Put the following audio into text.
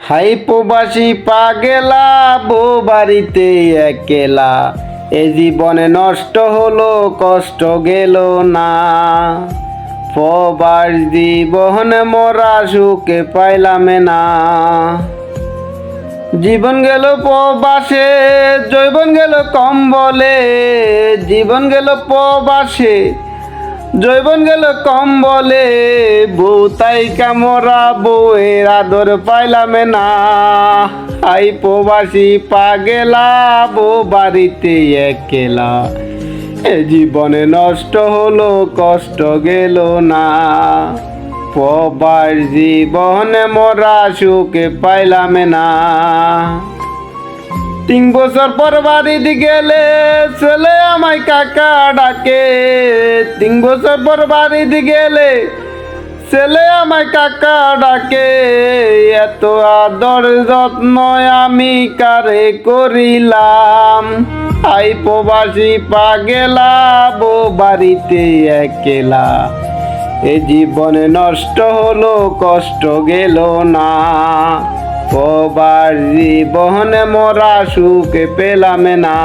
High প্রবাসী পা গেলা বউ বাড়িতে একেলা। এ জীবনে নষ্ট হলো, কষ্ট গেল না। প্রবাস জীবনে মরা, সুখে পাইলাম না। জীবন গেল প্রবাসে জৈবন গেল কম বলে জীবন গেল প্রবাসে জৈবন গেল কম বলে বউ তাই কামরা, বউয়ের আদর পাইলাম না। আই প্রবাসী পাগেলা, বউ বাড়িতে একেলা। এ জীবনে নষ্ট হলো, কষ্ট গেল না। পবার জীবনে মরা সুখে পাইলাম না। তিন বছর পর বাড়িতে গেলে ছেলে আমায় কাকা ডাকে। তিন বছর পর বাড়িতে গেলে ছেলে আমায় কাকা ডাকে, এত আদর যত্ন আমি কারে করিলাম? আই প্রবাসী পা গেলা বো বাড়িতে একেলা। এ জীবনে নষ্ট হলো, কষ্ট গেল না। প্রবার জীবনে মরা সুখে পেলাম না।